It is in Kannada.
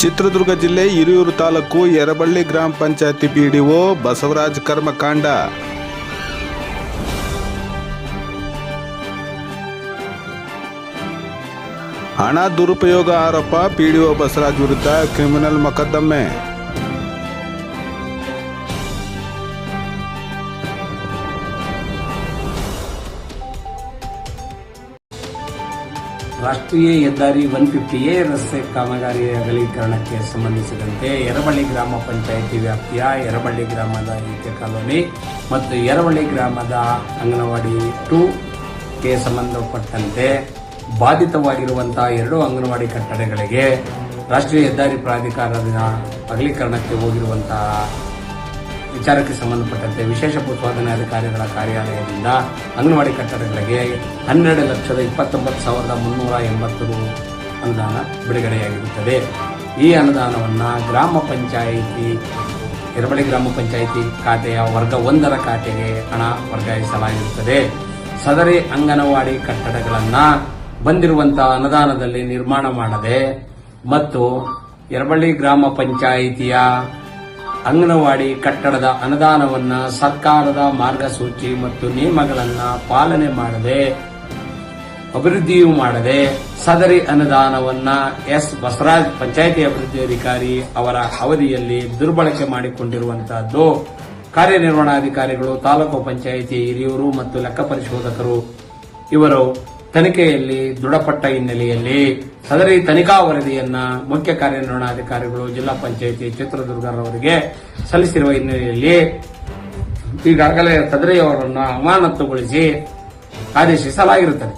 ಚಿತ್ರದುರ್ಗ ಜಿಲ್ಲೆ ಹಿರಿಯೂರು ತಾಲೂಕು ಯರಬಳ್ಳಿ ಗ್ರಾಮ ಪಂಚಾಯತಿ ಪಿಡಿಒ ಬಸವರಾಜ್ ಕರ್ಮಕಾಂಡ. ಹಣ ದುರುಪಯೋಗ ಆರೋಪ ಪಿಡಿಒ ಬಸವರಾಜ್ ವಿರುದ್ಧ ಕ್ರಿಮಿನಲ್ ಮೊಕದ್ದಮೆ. ರಾಷ್ಟ್ರೀಯ ಹೆದ್ದಾರಿ ಒನ್ ಫಿಫ್ಟಿ ಎ ರಸ್ತೆ ಕಾಮಗಾರಿ ಅಗಲೀಕರಣಕ್ಕೆ ಸಂಬಂಧಿಸಿದಂತೆ ಯರಬಳ್ಳಿ ಗ್ರಾಮ ಪಂಚಾಯಿತಿ ವ್ಯಾಪ್ತಿಯ ಯರಬಳ್ಳಿ ಗ್ರಾಮದ ಈಕೆ ಕಾಲೋನಿ ಮತ್ತು ಯರಬಳ್ಳಿ ಗ್ರಾಮದ ಅಂಗನವಾಡಿ ಟೂ ಗೆ ಸಂಬಂಧಪಟ್ಟಂತೆ ಬಾಧಿತವಾಗಿರುವಂತಹ ಎರಡು ಅಂಗನವಾಡಿ ಕಟ್ಟಡಗಳಿಗೆ ರಾಷ್ಟ್ರೀಯ ಹೆದ್ದಾರಿ ಪ್ರಾಧಿಕಾರದ ಅಗಲೀಕರಣಕ್ಕೆ ಹೋಗಿರುವಂತಹ ವಿಚಾರಕ್ಕೆ ಸಂಬಂಧಪಟ್ಟಂತೆ ವಿಶೇಷ ಉತ್ಪಾದನಾ ಅಧಿಕಾರಿಗಳ ಕಾರ್ಯಾಲಯದಿಂದ ಅಂಗನವಾಡಿ ಕಟ್ಟಡಗಳಿಗೆ ಹನ್ನೆರಡು ಲಕ್ಷದ ಇಪ್ಪತ್ತೊಂಬತ್ತು ಸಾವಿರದ ಮುನ್ನೂರ ಎಂಬತ್ತು ರು ಅನುದಾನ ಬಿಡುಗಡೆಯಾಗಿರುತ್ತದೆ. ಈ ಅನುದಾನವನ್ನು ಗ್ರಾಮ ಪಂಚಾಯಿತಿ ಎರಬಳಿ ಗ್ರಾಮ ಪಂಚಾಯಿತಿ ಖಾತೆಯ ವರ್ಗ ಒಂದರ ಖಾತೆಗೆ ಹಣ ವರ್ಗಾಯಿಸಲಾಗಿರುತ್ತದೆ. ಸದರಿ ಅಂಗನವಾಡಿ ಕಟ್ಟಡಗಳನ್ನು ಬಂದಿರುವಂತಹ ಅನುದಾನದಲ್ಲಿ ನಿರ್ಮಾಣ ಮಾಡದೆ ಮತ್ತು ಎರಬಳ್ಳಿ ಗ್ರಾಮ ಪಂಚಾಯಿತಿಯ ಅಂಗನವಾಡಿ ಕಟ್ಟಡದ ಅನುದಾನವನ್ನ ಸರ್ಕಾರದ ಮಾರ್ಗಸೂಚಿ ಮತ್ತು ನಿಯಮಗಳನ್ನ ಪಾಲನೆ ಮಾಡದೆ, ಅಭಿವೃದ್ಧಿಯೂ ಮಾಡದೆ ಸದರಿ ಅನುದಾನವನ್ನ ಎಸ್. ಬಸವರಾಜ್ ಪಂಚಾಯಿತಿ ಅಭಿವೃದ್ಧಿ ಅಧಿಕಾರಿ ಅವರ ಅವಧಿಯಲ್ಲಿ ದುರ್ಬಳಕೆ ಮಾಡಿಕೊಂಡಿರುವಂತಹದ್ದು. ಕಾರ್ಯನಿರ್ವಹಣಾಧಿಕಾರಿಗಳು, ತಾಲೂಕು ಪಂಚಾಯಿತಿ ಹಿರಿಯೂರು ಮತ್ತು ಲೆಕ್ಕ ಪರಿಶೋಧಕರು, ಇವರು ತನಿಖೆಯಲ್ಲಿ ದೃಢಪಟ್ಟ ಹಿನ್ನೆಲೆಯಲ್ಲಿ ಸದರಿ ತನಿಖಾ ವರದಿಯನ್ನ ಮುಖ್ಯ ಕಾರ್ಯನಿರ್ವಹಣಾಧಿಕಾರಿಗಳು ಜಿಲ್ಲಾ ಪಂಚಾಯಿತಿ ಚಿತ್ರದುರ್ಗರವರಿಗೆ ಸಲ್ಲಿಸಿರುವ ಹಿನ್ನೆಲೆಯಲ್ಲಿ ಈಗಾಗಲೇ ಸದರಿಯವರನ್ನು ಅಮಾನತುಗೊಳಿಸಿ ಆದೇಶಿಸಲಾಗಿರುತ್ತದೆ.